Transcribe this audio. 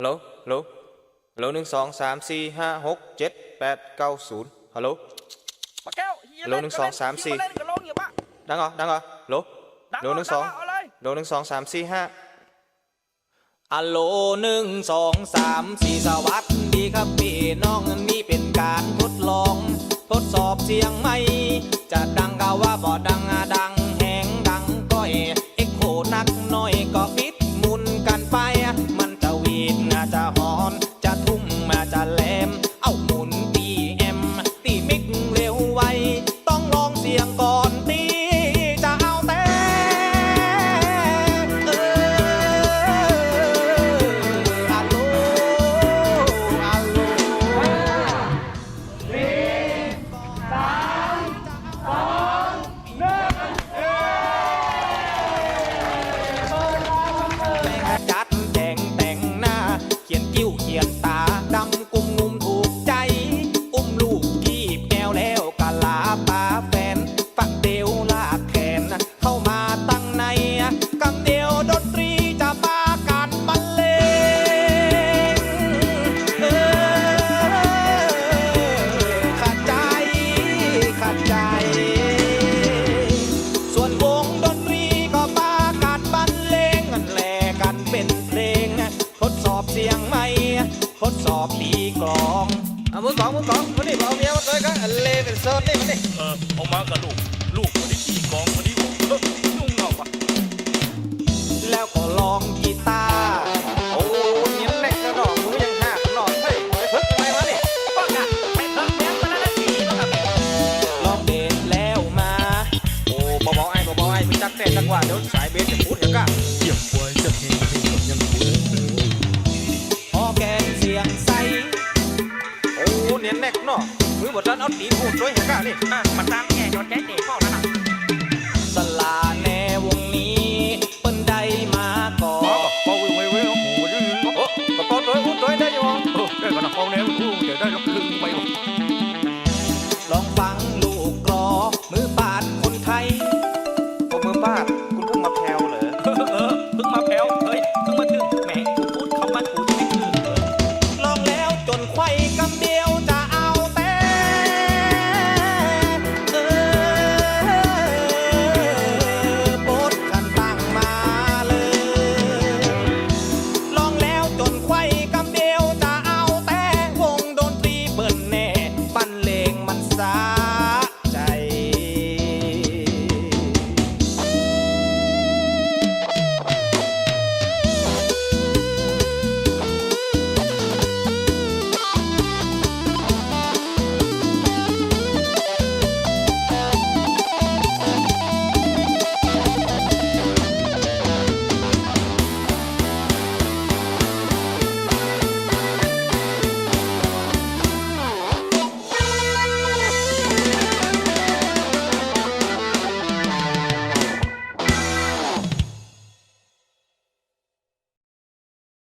ฮัลโหลฮัลโหลฮัลโหลหนึ่งสองสามสี่ห้าหกเจ็ดแปดเก้าศูนย์ฮัลโหลปะแก้วเฮียโลหนึ่งสองสามสี่เล่นก็ร้องอย่าบ้าดังเหรอดังเหรอฮัลโหลดังโลหนึ่งสองเอาเลยโลหนึ่งสองสามสี่ห้าอัลโหลหนึ่งสองสามสี่สวัสดีครับพี่น้องนี่เป็นการทดลอง ทดสอบเสียงไหมจะดังก็ว่าบ่ดังอะดัง กำเดียวดนตรีจะปากันบรรเลงเออขัดใจขัดใจ ส่วนวงดนตรีก็ปากันบรรเลงกันแลกันเป็นเพลง ทดสอบเสียงไหมทดสอบตีกลองอะมือกลองมือกลองมาดิมาเอาเมียมาเลยกันอันเลเป็นเซิร์ฟนี่มาดิเออเอามากับลูก ว่าเดี๋ยวสายเบสจะพูดเดี๋ยวเยี่ยมป่วยจะเฮงเฮงยังพูดพอแกงเสียงใส โอ้เนียนแนกเนาะมือบดนั้นเอาตีพูดด้วยเหรอก้านี่มาตามแง่ยอดแก่เด็กพ่อแล้วนะสลาแนวงนี้เปิ้นใดมาก่อนบอกเว้ยเว้ยเว้ยโอ้โหโอ้ตะโกนด้วยพูดด้วยได้ยังโอ้ได้กันนะพ่อแนวคู่เดี๋ยวได้รับคืน